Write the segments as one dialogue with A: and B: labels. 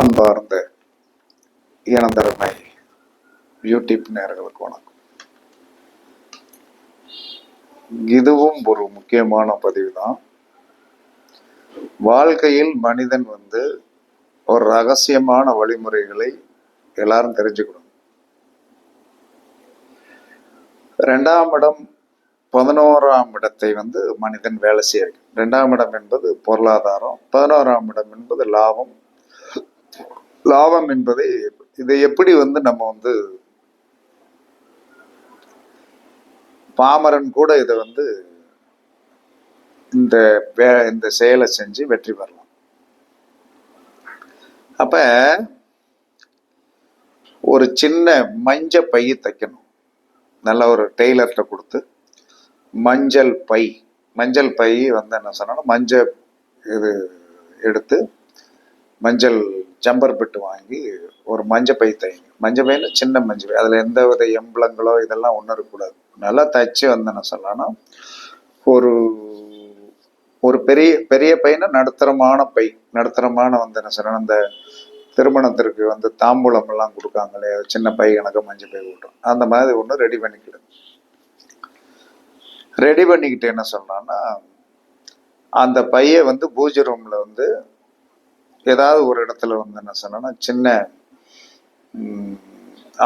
A: அன்பார்ந்த இனந்தரமை யூடியூப் நேர்களுக்கு வணக்கம். இதுவும் ஒரு முக்கியமான பதிவு தான் வாழ்க்கையில் மனிதன் வந்து ஒரு ரகசியமான வழிமுறைகளை எல்லாரும் தெரிஞ்சுக்கணும். ரெண்டாம் இடம் பதினோராம் இடத்தை வந்து மனிதன் வேலை செய்ய ரெண்டாம் இடம் என்பது பொருளாதாரம் பதினோராம் இடம் என்பது லாபம் லாபம் என்பதை இதை எப்படி வந்து நம்ம வந்து பாமரன் கூட இதை வந்து இந்த இந்த செயலை செஞ்சு வெற்றி பெறலாம். அப்ப ஒரு சின்ன மஞ்ச பையை தைக்கணும். நல்ல ஒரு டெய்லர்கிட்ட கொடுத்து மஞ்சள் பை மஞ்சள் பை வந்து என்ன சொன்னாலும் மஞ்சள் இது எடுத்து மஞ்சள் ஜம்பர் பிட்டு வாங்கி ஒரு மஞ்சள் பை தைங்க மஞ்சள் பையில சின்ன மஞ்சள் பை. அதில் எந்த வித எம்பளங்களோ இதெல்லாம் ஒன்றும் இருக்கக்கூடாது. நல்லா தைச்சு வந்து என்ன ஒரு ஒரு பெரிய பெரிய பையனா நடுத்தரமான பை. நடுத்தரமான வந்து என்ன சொல்லணும் அந்த திருமணத்திற்கு வந்து தாம்பூலம் எல்லாம் கொடுக்காங்களே சின்ன பை கணக்கு மஞ்சள் பை விட்டோம் அந்த மாதிரி ஒன்று ரெடி பண்ணிக்கிடு. ரெடி பண்ணிக்கிட்டு என்ன சொன்னான்னா அந்த பையை வந்து பூஜை ரூம்ல வந்து ஏதாவது ஒரு இடத்துல வந்து என்ன சொன்னா சின்ன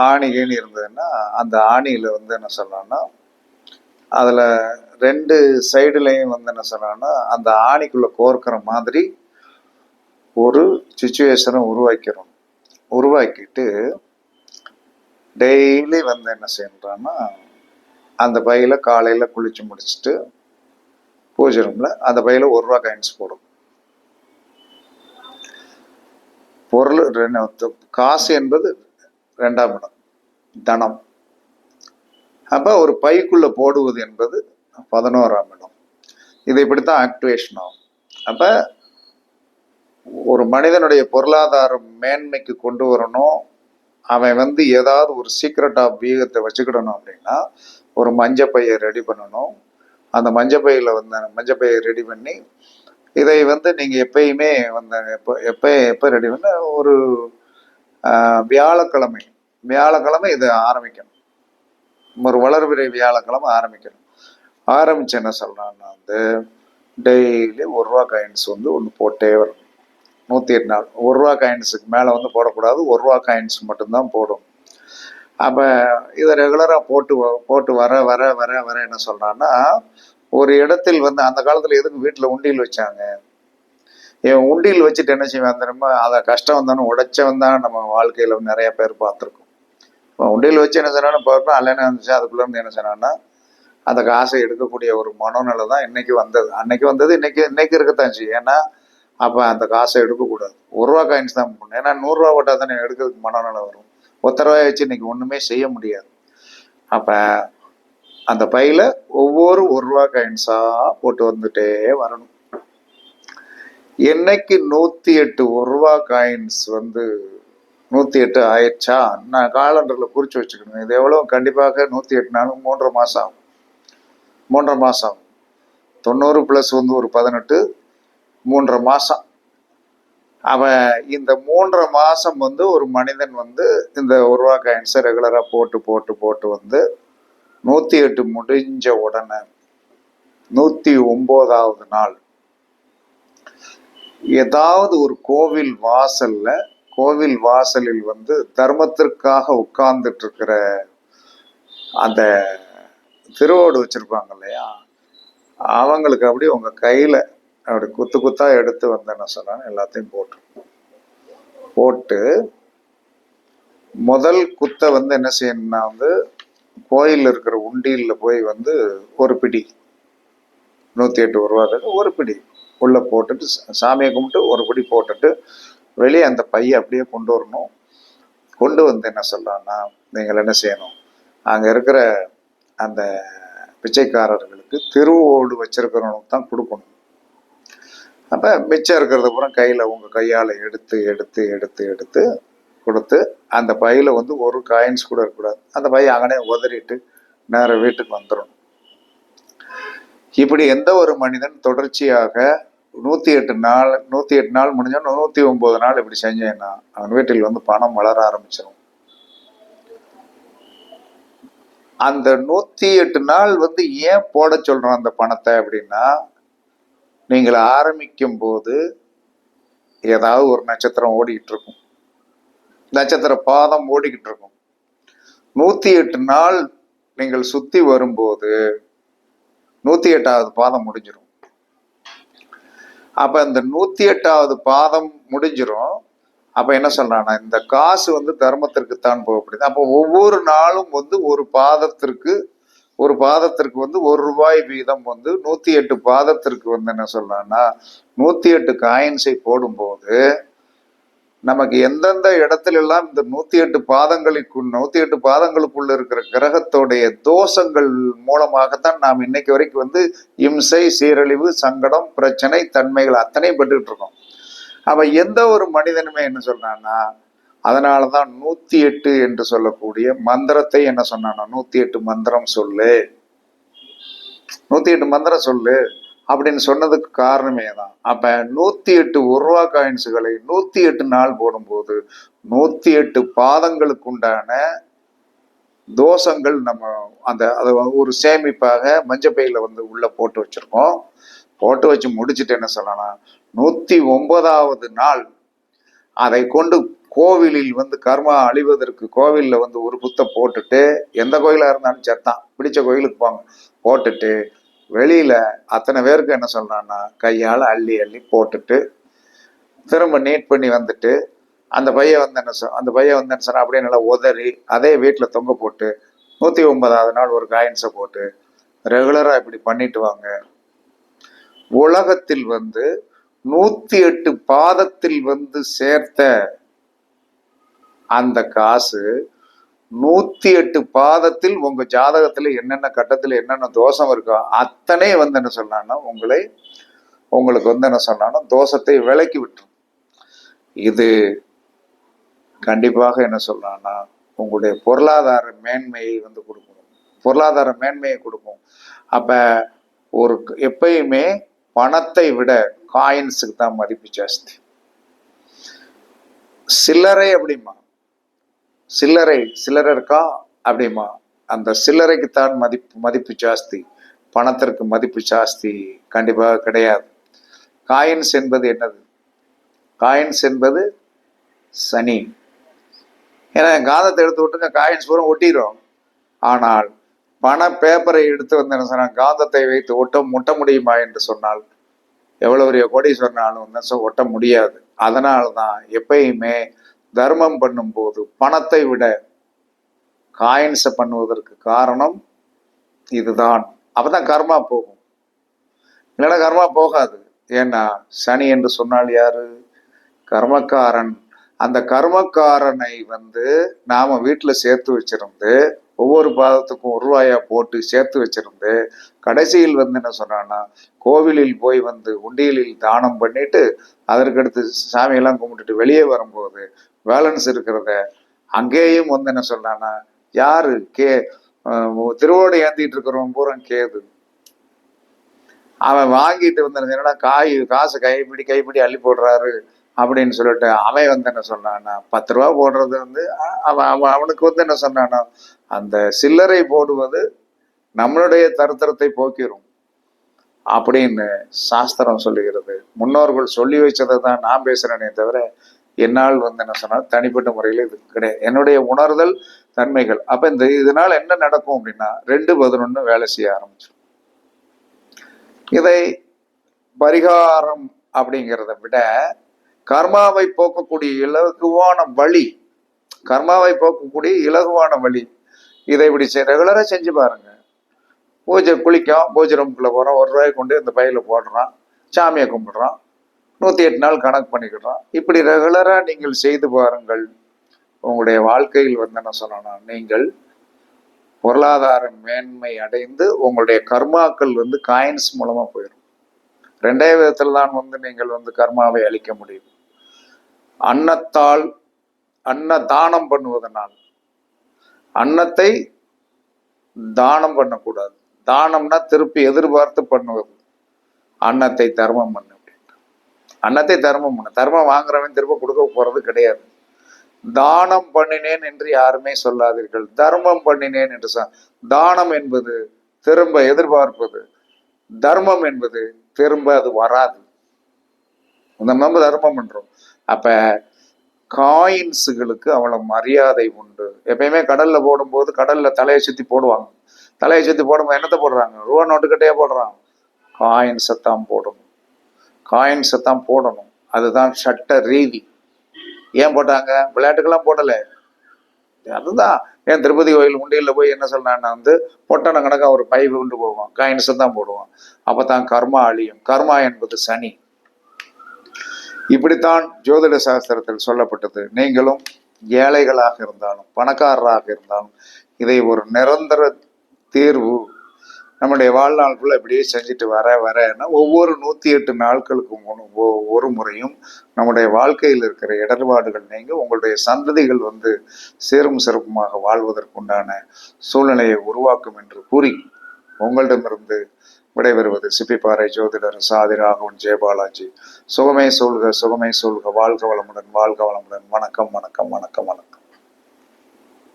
A: ஆணி கீணி இருந்ததுன்னா அந்த ஆணியில் வந்து என்ன சொன்னோன்னா அதில் ரெண்டு சைடுலையும் வந்து என்ன சொன்னோன்னா அந்த ஆணிக்குள்ளே கோர்க்கிற மாதிரி ஒரு சுச்சுவேஷனை உருவாக்கிறோம் உருவாக்கிட்டு டெய்லி வந்து என்ன செய்யறான்னா அந்த பையில காலையில குளிச்சு முடிச்சுட்டு பூஜை ரூம்ல அந்த பையில ஒரு ரூபா காயின்ஸ் போடும். பொருள் காசு என்பது ரெண்டாம் இடம் தனம். அப்போ ஒரு பைக்குள்ளே போடுவது என்பது பதினோராம் இடம். இது இப்படித்தான் ஆக்டிவேஷன் ஆகும். அப்போ ஒரு மனிதனுடைய பொருளாதார மேன்மைக்கு கொண்டு வரணும். அவன் வந்து ஏதாவது ஒரு சீக்ரெட் ஆஃப் வியூகத்தை வச்சுக்கிடணும் அப்படின்னா ஒரு மஞ்சப்பையை பையை ரெடி பண்ணணும். அந்த மஞ்சப்பையில் வந்து மஞ்சப்பையை பையை ரெடி பண்ணி இதை வந்து நீங்கள் எப்பயுமே வந்து எப்போ எப்போ எப்போ ரெடி பண்ண? ஒரு வியாழக்கிழமை. வியாழக்கிழமை இதை ஆரம்பிக்கணும். ஒரு வளர்பிறை வியாழக்கிழமை ஆரம்பிக்கணும். ஆரம்பிச்சு என்ன சொல்கிறான்னா வந்து டெய்லி ஒரு ரூபா காயின்ஸ் வந்து ஒன்று போட்டே வரும் நூற்றி எட்டு நாள். ஒரு ரூபா காயின்ஸுக்கு மேலே வந்து போடக்கூடாது. ஒரு ரூபா காயின்ஸ் மட்டும்தான் போடும் அப்போ இதை ரெகுலராக போட்டு வ- போட்டு வர வர வர வர என்ன சொல்கிறான்னா ஒரு இடத்தில் வந்து அந்த காலத்தில் எதுக்கு வீட்டில் உண்டியல் வச்சாங்க? இவன் உண்டியல் வச்சுட்டு என்ன செய்வேன் தெரியுமா? அதை கஷ்டம் வந்தானு உடைச்சவன் தான் நம்ம வாழ்க்கையில் நிறைய பேர் பார்த்துருக்கோம். இப்போ உண்டியல் வச்சு என்ன சொன்னாலும் பார்ப்போம். அல்லனா இருந்துச்சு அதுக்குள்ள இருந்து என்ன சொன்னான்னா அந்த காசை எடுக்கக்கூடிய ஒரு மனோநிலை தான் இன்னைக்கு வந்தது. அன்னைக்கு வந்தது இன்னைக்கு இன்னைக்கு இருக்கத்தான் செய்யும். ஏன்னா அப்போ அந்த காசை எடுக்கக்கூடாது. ஒரு ரூபா காயின்ஸ் தான் போடணும். ஏன்னா நூறுரூவா போட்டால் தானே எடுக்கிறதுக்கு மனநிலை வரும். ஒத்த ரூபாய் வச்சு இன்னைக்கு ஒன்றுமே செய்ய முடியாது. அப்போ அந்த பையில ஒவ்வொரு ஒரு ரூபா காயின்ஸாக போட்டு வந்துட்டே வரணும். என்னைக்கு நூற்றி எட்டு ஒரு ரூபா காயின்ஸ் வந்து நூற்றி எட்டு ஆயிடுச்சா? நான் காலண்டரில் குறித்து வச்சுக்கணும். இது எவ்வளோ கண்டிப்பாக நூற்றி எட்டு நாளும் மூன்றரை மாதம் ஆகும். மூன்றரை மாதம் ஆகும். தொண்ணூறு ப்ளஸ் வந்து ஒரு பதினெட்டு மூன்றரை மாதம் அவன் இந்த மூன்றரை மாதம் வந்து ஒரு மனிதன் வந்து இந்த ஒரு ரூபா காயின்ஸை ரெகுலராக போட்டு போட்டு போட்டு வந்து நூற்றி எட்டு முடிஞ்ச உடனே நூற்றி ஒம்போதாவது நாள் ஏதாவது ஒரு கோவில் வாசல்ல கோவில் வாசலில் வந்து தர்மத்திற்காக உட்கார்ந்துட்டு இருக்கிற அந்த திருவோடு வச்சிருப்பாங்க இல்லையா? அவங்களுக்கு அப்படி உங்க கையில அப்படி குத்து குத்தா எடுத்து வந்தேன்னு சொன்னாங்க எல்லாத்தையும் போட்டு போட்டு முதல் குத்தை வந்து என்ன செய்யணும்னா வந்து கோயில் இருக்கிற உண்டியல்ல போய் வந்து ஒரு பிடி. நூற்றி எட்டு ரூபாய்க்கு ஒரு பிடி. உள்ளே போட்டுட்டு சா- சாமியை கும்பிட்டு ஒரு பிடி போட்டுட்டு வெளியே அந்த பையை அப்படியே கொண்டு வரணும். கொண்டு வந்து என்ன சொல்லலாம்னா நீங்கள் என்ன செய்யணும்? அங்கே இருக்கிற அந்த பிச்சைக்காரர்களுக்கு திருவோடு வச்சிருக்கிறவனுக்கு தான் கொடுக்கணும். அப்போ மிச்சம் இருக்கிறத பூரா கையில் உங்கள் கையால் எடுத்து எடுத்து எடுத்து எடுத்து கொடுத்து அந்த பையில வந்து ஒரு காயின்ஸ் கூட இருக்கக்கூடாது. அந்த பையை அங்கனே உதறிட்டு நேர வீட்டுக்கு வந்துடணும் இப்படி எந்த ஒரு மனிதன் தொடர்ச்சியாக நூற்றி எட்டு நாள் நூற்றி எட்டு நாள் முடிஞ்சோன்னு நூற்றி ஒம்பது நாள் இப்படி செஞ்சேன்னா அவன் வீட்டில் வந்து பணம் வளர ஆரம்பிச்சிடும் அந்த நூற்றி எட்டு நாள் வந்து ஏன் போட சொல்கிறோம் அந்த பணத்தை அப்படின்னா நீங்கள் ஆரம்பிக்கும் போது ஏதாவது ஒரு நட்சத்திரம் ஓடிக்கிட்டு இருக்கும். நட்சத்திர பாதம் ஓடிக்கிட்டு இருக்கும். நூற்றி எட்டு நாள் நீங்கள் சுற்றி வரும்போது நூற்றி எட்டாவது பாதம் முடிஞ்சிடும் அப்ப இந்த நூத்தி எட்டாவது பாதம் முடிஞ்சிடும் அப்ப என்ன சொல்றானா இந்த காசு வந்து தர்மத்திற்குத்தான் போகப்படுது அப்போ ஒவ்வொரு நாளும் வந்து ஒரு பாதத்திற்கு ஒரு பாதத்திற்கு வந்து ஒரு ரூபாய் வீதம் வந்து நூத்தி எட்டு பாதத்திற்கு வந்து என்ன சொல்றான்னா நூத்தி எட்டு காயின்ஸை போடும்போது நமக்கு எந்தெந்த இடத்துல எல்லாம் இந்த நூத்தி எட்டு பாதங்களுக்கு நூத்தி எட்டு பாதங்களுக்குள்ள இருக்கிற கிரகத்தோடைய தோஷங்கள் மூலமாகத்தான் நாம் இன்னைக்கு வரைக்கும் வந்து இம்சை சீரழிவு சங்கடம் பிரச்சனை தன்மைகள் அத்தனை பட்டுக்கிட்டு இருக்கோம் அப்ப எந்த ஒரு மனிதனுமே என்ன சொல்றான்னா அதனாலதான் நூத்தி எட்டு என்று சொல்லக்கூடிய மந்திரத்தை என்ன சொன்னானா நூத்தி எட்டு மந்திரம் சொல்லு. நூத்தி எட்டு மந்திரம் சொல்லு அப்படின்னு சொன்னதுக்கு காரணமே தான் அப்ப நூத்தி எட்டு ஒரு ரூபா காயின்ஸுகளை நூத்தி எட்டு நாள் போடும்போது நூத்தி எட்டு பாதங்களுக்கு உண்டான தோஷங்கள் நம்ம அந்த அதை ஒரு சேமிப்பாக மஞ்சப்பையில வந்து உள்ள போட்டு வச்சிருக்கோம். போட்டு வச்சு முடிச்சுட்டு என்ன சொல்லலாம் நூத்தி ஒன்பதாவது நாள் அதை கொண்டு கோவிலில் வந்து கர்மா அழிவதற்கு கோவிலில் வந்து ஒரு புத்தை போட்டுட்டு எந்த கோயிலா இருந்தாலும் சத்தான் பிடிச்ச கோயிலுக்கு போங்க. போட்டுட்டு வெளியில் அத்தனை பேருக்கு என்ன சொல்கிறான்னா கையால் அள்ளி அள்ளி போட்டுட்டு திரும்ப நீட் பண்ணி வந்துட்டு அந்த பையன் வந்து என்ன சொல் அந்த பையன் வந்து என்ன சொன்னால் அப்படியே நல்லா உதறி அதே வீட்டில் தொங்க போட்டு நூற்றி ஒன்பதாவது நாள் ஒரு காயின்ஸை போட்டு ரெகுலராக இப்படி பண்ணிட்டு வாங்க. உலகத்தில் வந்து நூற்றி எட்டு பாதத்தில் வந்து சேர்த்த அந்த காசு நூத்தி எட்டு பாதத்தில் உங்க ஜாதகத்துல என்னென்ன கட்டத்துல என்னென்ன தோஷம் இருக்கோ அத்தனை வந்து என்ன சொன்னான்னா உங்களை உங்களுக்கு வந்து என்ன சொன்னான்னா தோஷத்தை விலக்கி விட்டுரும். இது கண்டிப்பாக என்ன சொல்றான்னா உங்களுடைய பொருளாதார மேன்மையை வந்து கொடுக்கும். பொருளாதார மேன்மையை கொடுக்கும். அப்ப ஒரு எப்பயுமே பணத்தை விட காயின்ஸுக்கு தான் மதிப்பு ஜாஸ்தி. சில்லறை அப்படிமா சில்லறை சில்லறை இருக்கா அப்படிமா? அந்த சில்லறைக்குத்தான் மதிப்பு மதிப்பு ஜாஸ்தி. பணத்திற்கு மதிப்பு ஜாஸ்தி. கண்டிப்பாக கிடையாது. காயின்ஸ் என்பது என்னது? காயின்ஸ் என்பது சனி. ஏன்னா காந்தத்தை எடுத்து விட்டுங்க காயின்ஸ் பூரா ஒட்டிடும் ஆனால் பண பேப்பரை எடுத்து வந்து என்ன சொன்னால் காந்தத்தை வைத்து ஒட்ட முட்ட முடியுமா என்று சொன்னால் எவ்வளோ பெரிய கொடி சொன்னாலும் வந்து ஒட்ட முடியாது. அதனால தான் எப்பயுமே தர்மம் பண்ணும்போது பணத்தை விட காயின்ஸை பண்ணுவதற்கு காரணம் இதுதான். அப்பதான் கர்மா போகும். இல்லைன்னா கர்மா போகாது. ஏன்னா சனி என்று சொன்னால் யாரு? கர்மக்காரன். அந்த கர்மக்காரனை வந்து நாம வீட்டில் சேர்த்து வச்சிருந்து ஒவ்வொரு பாதத்துக்கும் ஒரு ரூபாயா போட்டு சேர்த்து வச்சிருந்து கடைசியில் வந்து என்ன சொன்னான்னா கோவிலில் போய் வந்து உண்டியலில் தானம் பண்ணிட்டு அதற்கடுத்து சாமியெல்லாம் கும்பிட்டுட்டு வெளியே வரும்போது பேலன்ஸ் இருக்கிறத அங்கேயும் வந்து என்ன சொல்றான்னா யாரு? கே திருவோடு ஏந்திட்டு இருக்கிறவன் பூரா கேது. அவன் வாங்கிட்டு வந்து என்னடா காய் காசு கைப்பிடி கைப்பிடி அள்ளி போடுறாரு அப்படின்னு சொல்லிட்டு அவன் வந்து என்ன சொன்னான்னா பத்து ரூபா போடுறது வந்து அவன் அவன் அவனுக்கு வந்து என்ன சொன்னான்னா அந்த சில்லறை போடுவது நம்மளுடைய தருத்தரத்தை போக்கிரும் அப்படின்னு சாஸ்திரம் சொல்லுகிறது. முன்னோர்கள் சொல்லி வச்சதை தான் நான் பேசுறேனே தவிர என்னால் வந்து என்ன சொன்னால் தனிப்பட்ட முறையில் இது கிடையாது. என்னுடைய உணர்தல் தன்மைகள். அப்ப இந்த இதனால் என்ன நடக்கும் அப்படின்னா ரெண்டு பதினொன்று வேலை செய்ய ஆரம்பிச்சிடும் இதை பரிகாரம் அப்படிங்கிறத விட கர்மாவை போக்கக்கூடிய இலகுவான வழி கர்மாவை போக்கக்கூடிய இலகுவான வழி இதை இப்படி ரெகுலராக செஞ்சு பாருங்க. பூஜை குளிக்கும் பூஜை ரூம்குள்ளே போகிறோம் ஒரு ரூபாய் கொண்டு இந்த பையில போடுறான் சாமியை கும்பிடுறான். நூற்றி எட்டு நாள் கணக்கு பண்ணிக்கிறோம் இப்படி ரெகுலராக நீங்கள் செய்து பாருங்கள். உங்களுடைய வாழ்க்கையில் வந்து என்ன சொல்லணும் நீங்கள் பொருளாதார மேன்மை அடைந்து உங்களுடைய கர்மாக்கள் வந்து காயின்ஸ் மூலமாக போயிடும். ரெண்டே விதத்தில் தான் வந்து நீங்கள் வந்து கர்மாவை அழிக்க முடியும். அன்னத்தால் அன்ன தானம் பண்ணுவதனால். அன்னத்தை தானம் பண்ணக்கூடாது. தானம்னா திருப்பி எதிர்பார்த்து பண்ணுவது. அன்னத்தை தர்மம் பண்ண அன்னத்தை தர்மம் பண்ணு. தர்மம் வாங்குறவன் திரும்ப கொடுக்க போறது கிடையாது. தானம் பண்ணினேன் என்று யாருமே சொல்லாதீர்கள். தர்மம் பண்ணினேன் என்று சொ தானம் என்பது திரும்ப எதிர்பார்ப்பது. தர்மம் என்பது திரும்ப அது வராது. இந்த நம்ம தர்மம் பண்றோம். அப்ப காயின்ஸுகளுக்கு அவ்வளவு மரியாதை உண்டு. எப்பயுமே கடல்ல போடும்போது கடல்ல தலையை சுத்தி போடுவாங்க. தலையை சுத்தி போடும்போது என்னத்தை போடுறாங்க? ரூபா நோட்டுக்கட்டையே போடுறாங்க. காயின்ஸை தான் போடணும். காயின்ஸை தான் போடணும். அதுதான் சட்ட ரீதி. ஏன் போட்டாங்க? விளையாட்டுக்கெல்லாம் போடலை. அதுதான் ஏன் திருப்பதி கோயில் உண்டியில் போய் என்ன சொல்றான்னா வந்து பொட்டண கணக்காக ஒரு பைப்பு கொண்டு போவோம் காயின்ஸை தான் போடுவோம் அப்போ தான் கர்மா அழியும். கர்மா என்பது சனி. இப்படித்தான் ஜோதிட சாஸ்திரத்தில் சொல்லப்பட்டது. நீங்களும் ஏழைகளாக இருந்தாலும் பணக்காரராக இருந்தாலும் இதை ஒரு நிரந்தர தீர்வு நம்முடைய வாழ்நாள் ஃபுல்லாக இப்படியே செஞ்சுட்டு வர வரன்னா ஒவ்வொரு நூற்றி எட்டு நாட்களுக்கு ஒரு முறையும் நம்முடைய வாழ்க்கையில் இருக்கிற இடர்பாடுகள் நீங்க உங்களுடைய சந்ததிகள் வந்து சேரும் சிறப்புமாக வாழ்வதற்குண்டான சூழ்நிலையை உருவாக்கும் என்று கூறி உங்களிடமிருந்து விடைபெறுவது சிப்பிப்பாறை ஜோதிடர் சாதி ராகவன் ஜெயபாலாஜி சுகமே சொல்க சுகமே சொல்க வாழ்க வளமுடன் வாழ்க வளமுடன். வணக்கம் வணக்கம் வணக்கம்.